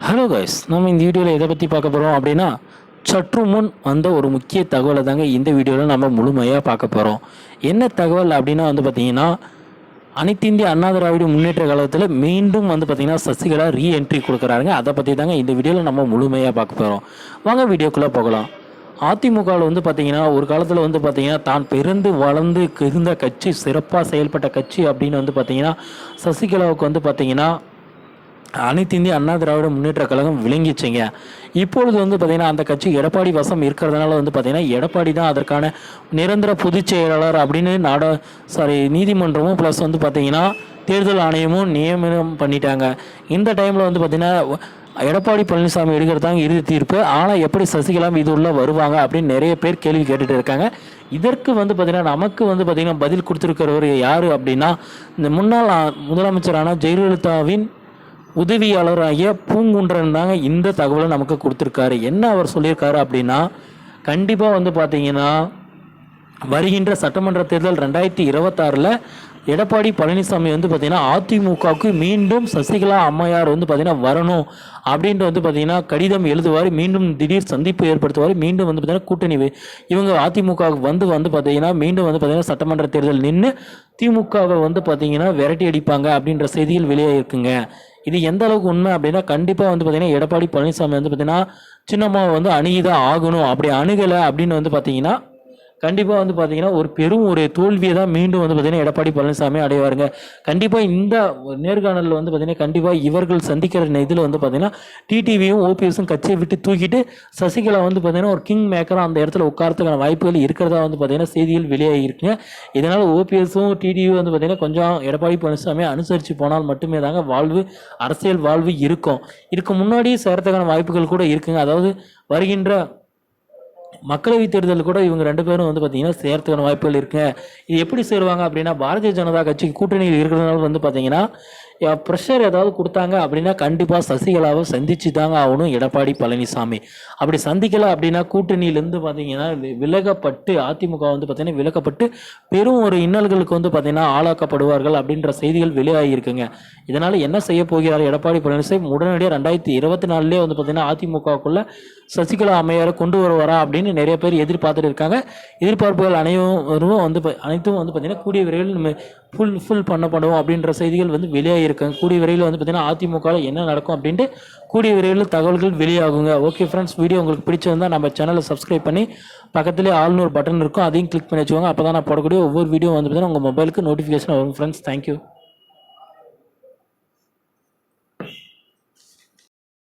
Hello guys நம்ம இந்த வீடியோவில் எதை பற்றி பார்க்க போகிறோம் அப்படின்னா சற்று முன் வந்த ஒரு முக்கிய தகவலை தாங்க இந்த வீடியோவில் நம்ம முழுமையாக பார்க்க போகிறோம் என்ன தகவல் அப்படின்னா வந்து பார்த்தீங்கன்னா அனைத்து இந்திய அண்ணா திராவிட முன்னேற்ற காலத்தில் மீண்டும் வந்து பார்த்தீங்கன்னா சசிகலா ரீஎன்ட்ரி கொடுக்குறாருங்க. அதை பற்றி தாங்க இந்த வீடியோவில் நம்ம முழுமையாக பார்க்க போகிறோம் வாங்க வீடியோக்குள்ளே போகலாம். அதிமுகவில் வந்து பார்த்தீங்கன்னா ஒரு காலத்தில் வந்து பார்த்தீங்கன்னா தான் பிறந்து வளர்ந்து இருந்த கட்சி சிறப்பாக செயல்பட்ட கட்சி அப்படின்னு வந்து பார்த்திங்கன்னா சசிகலாவுக்கு வந்து பார்த்தீங்கன்னா அனைத்து இந்திய அண்ணா திராவிட முன்னேற்ற கழகம் விளங்கிச்சுங்க. இப்பொழுது வந்து பார்த்தீங்கன்னா அந்த கட்சி எடப்பாடி வசம் இருக்கிறதுனால வந்து பார்த்தீங்கன்னா எடப்பாடி தான் அதற்கான நிரந்தர பொதுச் செயலாளர் அப்படின்னு நாட சாரி நீதிமன்றமும் ப்ளஸ் வந்து பார்த்தீங்கன்னா தேர்தல் ஆணையமும் நியமனம் பண்ணிட்டாங்க. இந்த டைமில் வந்து பார்த்தீங்கன்னா எடப்பாடி பழனிசாமி எடுக்கிறதாங்க இறுதி தீர்ப்பு. ஆனால் எப்படி சசிகலா இது உள்ள வருவாங்க அப்படின்னு நிறைய பேர் கேள்வி கேட்டுட்டு இருக்காங்க. இதற்கு வந்து பார்த்தீங்கன்னா நமக்கு வந்து பார்த்தீங்கன்னா பதில் கொடுத்துருக்கிறவர் யார் அப்படின்னா இந்த முன்னாள் முதலமைச்சரான ஜெயலலிதாவின் உதவியாளராகிய பூங்குன்றன் தாங்க இந்த தகவலை நமக்கு கொடுத்துருக்காரு. என்ன அவர் சொல்லியிருக்காரு அப்படின்னா கண்டிப்பாக வந்து பார்த்தீங்கன்னா வருகின்ற சட்டமன்ற தேர்தல் ரெண்டாயிரத்தி இருபத்தாறில் எடப்பாடி பழனிசாமி வந்து பார்த்தீங்கன்னா அதிமுகவுக்கு மீண்டும் சசிகலா அம்மையார் வந்து பார்த்தீங்கன்னா வரணும் அப்படின்ட்டு வந்து பார்த்தீங்கன்னா கடிதம் எழுதுவார். மீண்டும் திடீர் சந்திப்பு ஏற்படுத்துவார். மீண்டும் வந்து பார்த்தீங்கன்னா கூட்டணி இவங்க அதிமுகவுக்கு வந்து வந்து பார்த்தீங்கன்னா மீண்டும் வந்து பார்த்தீங்கன்னா சட்டமன்ற தேர்தல் நின்று திமுகவை வந்து பார்த்தீங்கன்னா விரட்டி அடிப்பாங்க அப்படின்ற செய்திகள் வெளியே இருக்குங்க இது எந்த அளவுக்கு உண்மை அப்படின்னா கண்டிப்பாக வந்து பார்த்தீங்கன்னா எடப்பாடி பழனிசாமி வந்து பார்த்தீங்கன்னா சின்னம்மாவை வந்து அணுகிதான் ஆகணும். அப்படி அணுகலை அப்படின்னு வந்து பார்த்தீங்கன்னா கண்டிப்பாக வந்து பார்த்தீங்கன்னா ஒரு பெரும் ஒரு தோல்வியை தான் மீண்டும் வந்து பார்த்தீங்கன்னா எடப்பாடி பழனிசாமி அடைவாருங்க. கண்டிப்பாக இந்த நேர்காணலில் வந்து பார்த்தீங்கன்னா கண்டிப்பாக இவர்கள் சந்திக்கிற இதில் வந்து பார்த்தீங்கன்னா டிடிவியும் ஓபிஎஸும் கட்சியை விட்டு தூக்கிட்டு சசிகலா வந்து பார்த்தீங்கன்னா ஒரு கிங் மேக்கராக அந்த இடத்துல உட்காரத்துக்கான வாய்ப்புகள் இருக்கிறதா வந்து பார்த்தீங்கன்னா செய்திகள் வெளியாகி இருக்குங்க இதனால் ஓபிஎஸும் டிடிவியும் வந்து பார்த்தீங்கன்னா கொஞ்சம் எடப்பாடி பழனிசாமி அனுசரித்து போனால் மட்டுமே தாங்க வாழ்வு அரசியல் வாழ்வு இருக்கும். இதுக்கு முன்னாடியே சேர்த்துக்கான வாய்ப்புகள் கூட இருக்குங்க. அதாவது வருகின்ற மக்களவை தேர்தல் கூட இவங்க ரெண்டு பேரும் வந்து பார்த்தீங்கன்னா சேர்த்துக்கான வாய்ப்புகள் இருக்குங்க இது எப்படி சேருவாங்க அப்படின்னா பாரதிய ஜனதா கட்சிக்கு கூட்டணியில் இருக்கிறதுனால வந்து பார்த்தீங்கன்னா ப்ரெஷர் ஏதாவது கொடுத்தாங்க அப்படின்னா கண்டிப்பாக சசிகலாவை சந்திச்சு தாங்க ஆகணும் எடப்பாடி பழனிசாமி. அப்படி சந்திக்கலை அப்படின்னா கூட்டணியிலேருந்து பார்த்தீங்கன்னா விலகப்பட்டு அதிமுக வந்து பார்த்தீங்கன்னா விலகப்பட்டு பெரும் ஒரு இன்னல்களுக்கு வந்து பார்த்தீங்கன்னா ஆளாக்கப்படுவார்கள் அப்படின்ற செய்திகள் வெளியாகியிருக்குங்க. இதனால் என்ன செய்ய போகிறார் எடப்பாடி பழனிசாமி? உடனடியாக ரெண்டாயிரத்தி இருபத்தி நாலுலேயே வந்து பார்த்தீங்கன்னா அதிமுகக்குள்ளே சசிகலா அம்மையாரை கொண்டு வருவாரா அப்படின்னு நிறைய பேர் எதிர்பார்த்துட்டு இருக்காங்க. எதிர்பார்ப்புகள் அனைவரும் வந்து பா- அனைத்தும் வந்து பார்த்தீங்கன்னா கூடிய விரைவில் ஃபுல் ஃபுல் பண்ணப்படும் அப்படின்ற செய்திகள் வந்து வெளியாகி இருக்காங்க கூடிய விரைவில் வந்து பார்த்தீங்கன்னா அதிமுகவில் என்ன நடக்கும் அப்படின்ட்டு கூடிய விரைவில் தகவல்கள் வெளியாகுங்க. ஓகே ஃப்ரெண்ட்ஸ் வீடியோ உங்களுக்கு பிடிச்சிருந்தா நம்ம சேனலை சப்ஸ்கிரைப் பண்ணி பக்கத்துலேயே ஆல்னு பட்டன் இருக்கும். அதையும் கிளிக் பண்ணி வச்சுக்கோங்க. அப்போ தான் நான் போடக்கூடிய ஒவ்வொரு வீடியோ வந்து பார்த்தீங்கன்னா உங்கள் மொபைலுக்கு நோட்டிஃபிகேஷன் வரும் ஃப்ரெண்ட்ஸ் தேங்க்யூ